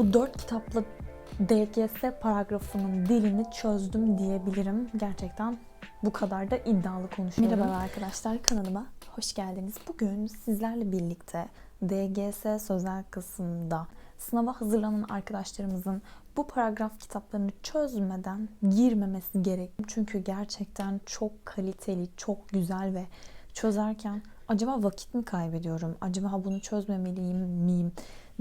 Bu dört kitapla DGS paragrafının dilini çözdüm diyebilirim. Gerçekten bu kadar da iddialı konuşuyorum. Merhaba arkadaşlar kanalıma hoş geldiniz. Bugün sizlerle birlikte DGS sözel kısmında sınava hazırlanan arkadaşlarımızın bu paragraf kitaplarını çözmeden girmemesi gerek. Çünkü gerçekten çok kaliteli, çok güzel ve çözerken acaba vakit mi kaybediyorum? Acaba bunu çözmemeliyim miyim?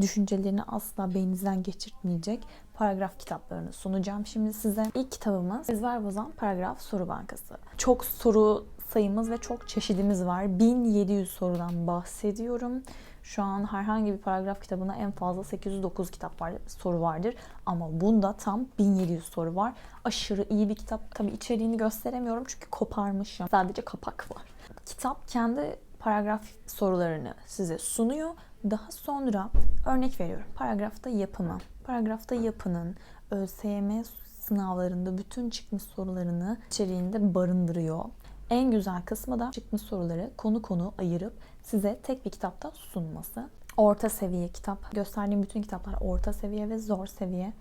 Düşüncelerini asla beyninizden geçirtmeyecek paragraf kitaplarını sunacağım şimdi size. İlk kitabımız Ezber Bozan Paragraf Soru Bankası. Çok soru sayımız ve çok çeşidimiz var. 1700 sorudan bahsediyorum. Şu an herhangi bir paragraf kitabına en fazla 809 kitap var, soru vardır. Ama bunda tam 1700 soru var. Aşırı iyi bir kitap. Tabii içeriğini gösteremiyorum çünkü koparmışım. Sadece kapak var. Kitap kendi paragraf sorularını size sunuyor. Daha sonra örnek veriyorum. Paragrafta yapımı. Paragrafta yapının ÖSYM sınavlarında bütün çıkmış sorularını içeriğinde barındırıyor. En güzel kısmı da çıkmış soruları konu konu ayırıp size tek bir kitapta sunması. Orta seviye kitap. Gösterdiğim bütün kitaplar orta seviye ve zor seviye.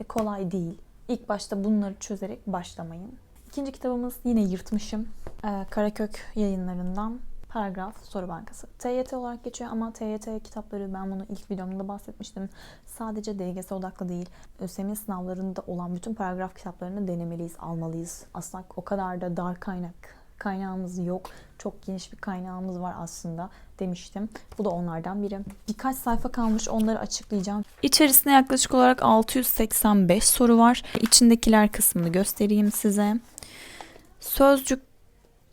E, kolay değil. İlk başta bunları çözerek başlamayın. İkinci kitabımız yine yırtmışım. Ee, Karakök yayınlarından Paragraf Soru Bankası. TYT olarak geçiyor ama TYT kitapları ben bunu ilk videomda bahsetmiştim. Sadece DGS odaklı değil. ÖSYM sınavlarında olan bütün paragraf kitaplarını denemeliyiz, almalıyız. Aslında o kadar da dar kaynak kaynağımız yok. Çok geniş bir kaynağımız var aslında demiştim. Bu da onlardan biri. Birkaç sayfa kalmış onları açıklayacağım. İçerisinde yaklaşık olarak 685 soru var. İçindekiler kısmını göstereyim size.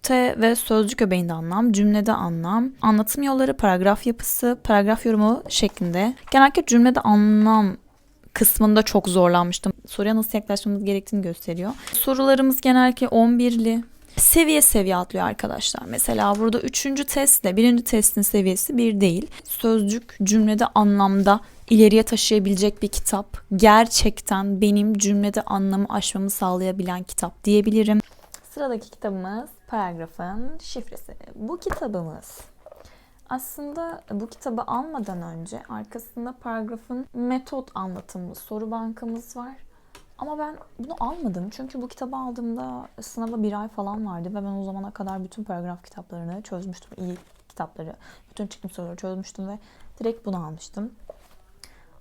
Sözcükte ve sözcük öbeğinde anlam, cümlede anlam, anlatım yolları, paragraf yapısı, paragraf yorumu şeklinde. Genellikle cümlede anlam kısmında çok zorlanmıştım. Soruya nasıl yaklaşmamız gerektiğini gösteriyor. Sorularımız genellikle 11'li, seviye seviye atlıyor arkadaşlar. Mesela burada üçüncü testle birinci testin seviyesi bir değil. Sözcük cümlede anlamda ileriye taşıyabilecek bir kitap. Gerçekten benim cümlede anlamı aşmamı sağlayabilen kitap diyebilirim. Sıradaki kitabımız Paragrafın Şifresi. Bu kitabımız aslında bu kitabı almadan önce arkasında paragrafın metot anlatımı soru bankamız var. Ama ben bunu almadım çünkü bu kitabı aldığımda sınava bir ay falan vardı ve ben o zamana kadar bütün paragraf kitaplarını çözmüştüm. iyi kitapları, bütün çıkmış soruları çözmüştüm ve direkt bunu almıştım.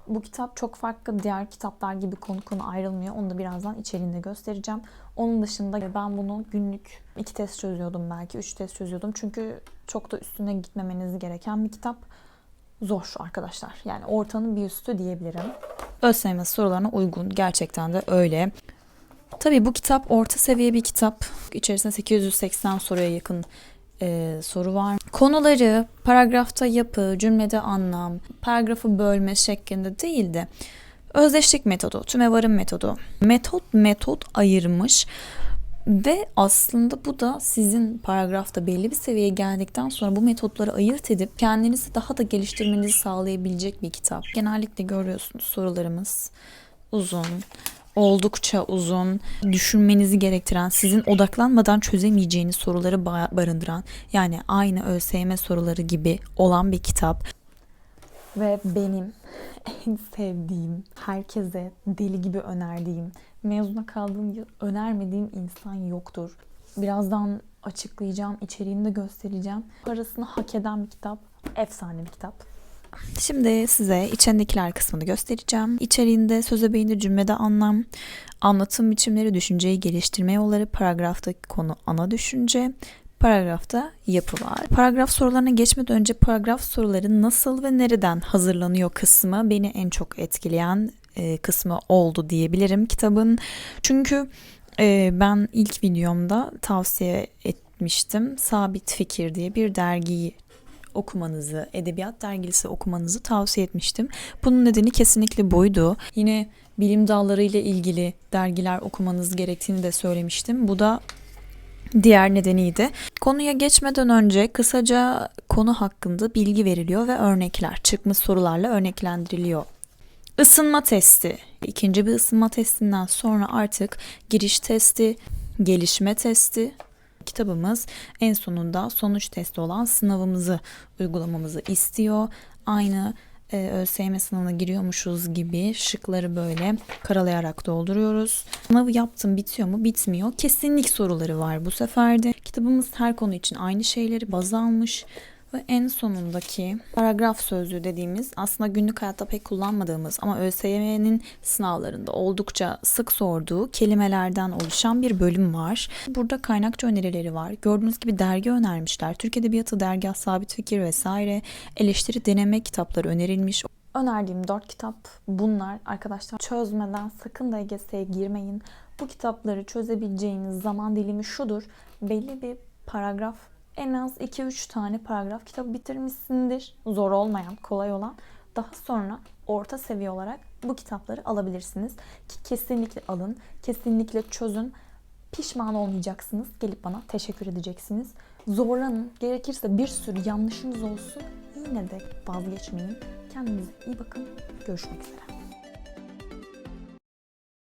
Bu kitap çok farklı diğer kitaplar gibi konu konu ayrılmıyor. Onu da birazdan içeriğinde göstereceğim. Onun dışında ben bunu günlük iki test çözüyordum belki, üç test çözüyordum. Çünkü çok da üstüne gitmemeniz gereken bir kitap. Zor arkadaşlar. Yani ortanın bir üstü diyebilirim. ÖSYM sorularına uygun. Gerçekten de öyle. Tabii bu kitap orta seviye bir kitap. İçerisinde 880 soruya yakın e, soru var. Konuları paragrafta yapı, cümlede anlam, paragrafı bölme şeklinde değil de özdeşlik metodu, tümevarım metodu. Metot metot ayırmış ve aslında bu da sizin paragrafta belli bir seviyeye geldikten sonra bu metotları ayırt edip kendinizi daha da geliştirmenizi sağlayabilecek bir kitap. Genellikle görüyorsunuz sorularımız uzun, oldukça uzun, düşünmenizi gerektiren, sizin odaklanmadan çözemeyeceğiniz soruları barındıran, yani aynı ÖSYM soruları gibi olan bir kitap. Ve benim en sevdiğim, herkese deli gibi önerdiğim, mezuna kaldığım yıl önermediğim insan yoktur. Birazdan açıklayacağım, içeriğini de göstereceğim. Parasını hak eden bir kitap, efsane bir kitap. Şimdi size içindekiler kısmını göstereceğim. İçeriğinde söz öbeğinde cümlede anlam, anlatım biçimleri, düşünceyi geliştirme yolları, paragraftaki konu ana düşünce, paragrafta yapı var. Paragraf sorularına geçmeden önce paragraf soruları nasıl ve nereden hazırlanıyor kısmı beni en çok etkileyen e, kısmı oldu diyebilirim kitabın. Çünkü e, ben ilk videomda tavsiye etmiştim. Sabit Fikir diye bir dergiyi okumanızı, edebiyat dergisi okumanızı tavsiye etmiştim. Bunun nedeni kesinlikle buydu. Yine bilim dalları ile ilgili dergiler okumanız gerektiğini de söylemiştim. Bu da diğer nedeniydi. Konuya geçmeden önce kısaca konu hakkında bilgi veriliyor ve örnekler, çıkmış sorularla örneklendiriliyor. Isınma testi. İkinci bir ısınma testinden sonra artık giriş testi, gelişme testi, kitabımız en sonunda sonuç testi olan sınavımızı uygulamamızı istiyor. Aynı e, ÖSYM sınavına giriyormuşuz gibi şıkları böyle karalayarak dolduruyoruz. Sınavı yaptım bitiyor mu? Bitmiyor. Kesinlik soruları var bu sefer de. Kitabımız her konu için aynı şeyleri baz almış. Ve en sonundaki paragraf sözlüğü dediğimiz aslında günlük hayatta pek kullanmadığımız ama ÖSYM'nin sınavlarında oldukça sık sorduğu kelimelerden oluşan bir bölüm var. Burada kaynakça önerileri var. Gördüğünüz gibi dergi önermişler. Türk Edebiyatı, Dergah, Sabit Fikir vesaire eleştiri deneme kitapları önerilmiş. Önerdiğim dört kitap bunlar. Arkadaşlar çözmeden sakın da EGS'ye girmeyin. Bu kitapları çözebileceğiniz zaman dilimi şudur. Belli bir paragraf en az 2-3 tane paragraf kitabı bitirmişsindir. Zor olmayan, kolay olan. Daha sonra orta seviye olarak bu kitapları alabilirsiniz. Ki kesinlikle alın, kesinlikle çözün. Pişman olmayacaksınız. Gelip bana teşekkür edeceksiniz. Zorlanın. Gerekirse bir sürü yanlışınız olsun. Yine de vazgeçmeyin. Kendinize iyi bakın. Görüşmek üzere.